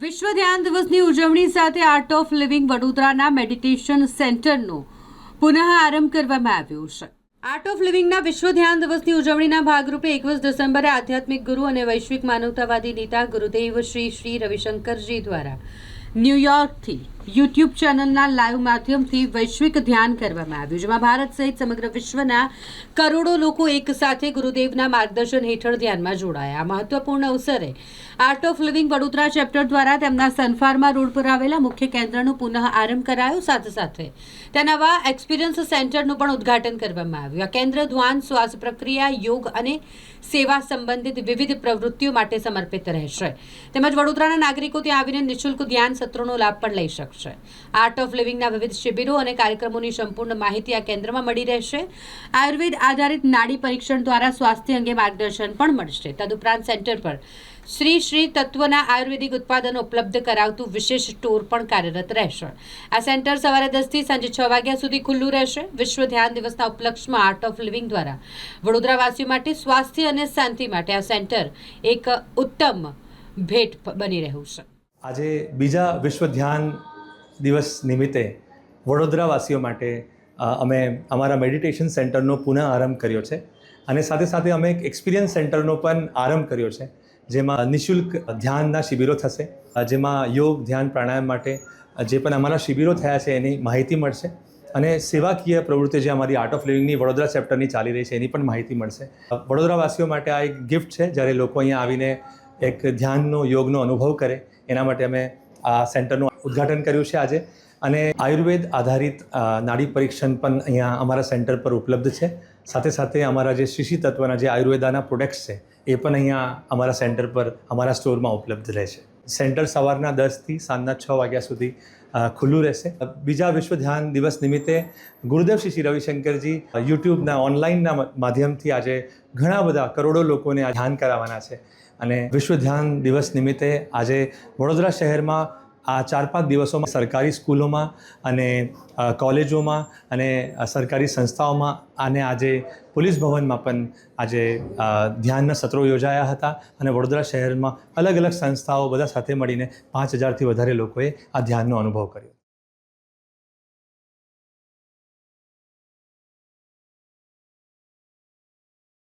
વિશ્વ ધ્યાન દિવસની ઉજવણી સાથે આર્ટ ઓફ લિવિંગ વડોદરાના મેડિટેશન સેન્ટરનો પુનઃ આરંભ કરવામાં આવ્યો છે. આર્ટ ઓફ લિવિંગના વિશ્વ ધ્યાન દિવસની ઉજવણીના ભાગરૂપે એકવીસ ડિસેમ્બરે આધ્યાત્મિક ગુરુ અને વૈશ્વિક માનવતાવાદી નેતા ગુરુદેવ શ્રી શ્રી રવિશંકરજી દ્વારા ન્યૂયોર્કથી યુટ્યુબ ચેનલના લાઈવ માધ્યમથી વૈશ્વિક ધ્યાન કરવામાં આવ્યું જેમાં ભારત સહિત સમગ્ર વિશ્વના કરોડો લોકો એક સાથે ગુરુદેવના માર્ગદર્શન હેઠળ ધ્યાનમાં જોડાયા. આ મહત્વપૂર્ણ અવસરે Art of Living Vadodara chapter દ્વારા તેમના સનફાર્મા રોડ પર આવેલા મુખ્ય કેન્દ્રનો પુનઃ આરંભ કરાયો. સાથે સાથે ત્યાં નવા એક્સપિરિયન્સ સેન્ટરનું પણ ઉદ્ઘાટન કરવામાં આવ્યું. આ કેન્દ્ર ધ્વાન શ્વાસ પ્રક્રિયા, યોગ અને સેવા સંબંધિત વિવિધ પ્રવૃત્તિઓ માટે સમર્પિત રહેશે. તેમજ વડોદરાના નાગરિકો ત્યાં આવીને નિઃશુલ્ક ધ્યાન સત્રોનો લાભ પણ લઈ શકશે. આર્ટ ઓફ લિવિંગના વિવિધ શિબિરો અને કાર્યક્રમોની સંપૂર્ણ માહિતી આ કેન્દ્રમાં મળી રહેશે. આયુર્વેદ આધારિત નાડી પરીક્ષણ દ્વારા સ્વાસ્થ્ય અંગે માર્ગદર્શન પણ મળશે. તદુપરાંત સેન્ટર પર શ્રી શ્રી તત્વના આયુર્વેદિક ઉત્પાદનો ઉપલબ્ધ કરાવતું વિશેષ સ્ટોર પણ કાર્યરત રહેશે. આ સેન્ટર સવારે દસથી સાંજે છ વાગ્યા સુધી ખુલ્લું રહેશે. વિશ્વ ધ્યાન દિવસના ઉપલક્ષમાં આર્ટ ઓફ લિવિંગ દ્વારા વડોદરાવાસીઓ માટે સ્વાસ્થ્ય અને શાંતિ માટે આ સેન્ટર એક ઉત્તમ ભેટ બની રહ્યું છે. આજે બીજા વિશ્વ ધ્યાન દિવસ નિમિત્તે વડોદરાવાસીઓ માટે અમે અમારા મેડિટેશન સેન્ટરનો પુનઃ આરંભ કર્યો છે. અને સાથે સાથે અમે એક એક્સપિરિયન્સ સેન્ટરનો પણ આરંભ કર્યો છે, જેમાં નિઃશુલ્ક ધ્યાનના શિબિરો થશે. જેમાં યોગ, ધ્યાન, પ્રાણાયામ માટે જે પણ અમારા શિબિરો થયા છે એની માહિતી મળશે. અને સેવાકીય પ્રવૃત્તિ જે અમારી આર્ટ ઓફ લિવિંગની વડોદરા ચેપ્ટરની ચાલી રહી છે એની પણ માહિતી મળશે. વડોદરાવાસીઓ માટે આ એક ગિફ્ટ છે, જ્યારે લોકો અહીંયા આવીને એક ધ્યાનનો, યોગનો અનુભવ કરે. એના માટે અમે આ સેન્ટરનું ઉદ્ઘાટન કર્યું છે આજે. અને આયુર્વેદ આધારિત નાડી પરીક્ષણ પણ અહીંયા અમારા સેન્ટર પર ઉપલબ્ધ છે. સાથે સાથે અમારા જે શ્રીષી તત્વના જે આયુર્વેદાના પ્રોડક્ટ્સ છે, એ પણ અહીંયા અમારા સેન્ટર પર, અમારા સ્ટોરમાં ઉપલબ્ધ રહેશે સેન્ટર સવારના દસથી સાંજના છ વાગ્યા સુધી ખુલ્લું રહેશે. બીજા વિશ્વ ધ્યાન દિવસ નિમિત્તે ગુરુદેવ શ્રી શ્રી રવિશંકરજી યુટ્યુબના ઓનલાઈનના માધ્યમથી આજે ઘણા બધા કરોડો લોકોને આ ધ્યાન કરાવવાના છે. અને વિશ્વ ધ્યાન દિવસ નિમિત્તે આજે વડોદરા શહેરમાં આ ચાર પાંચ દિવસોમાં સરકારી સ્કૂલોમાં અને કોલેજોમાં અને સરકારી સંસ્થાઓમાં અને આજે પોલીસ ભવનમાં પણ આજે ધ્યાનના સત્રો યોજાયા હતા અને વડોદરા શહેરમાં અલગ અલગ સંસ્થાઓ બધા સાથે મળીને પાંચ હજારથી વધારે લોકોએ આ ધ્યાનનો અનુભવ કર્યો.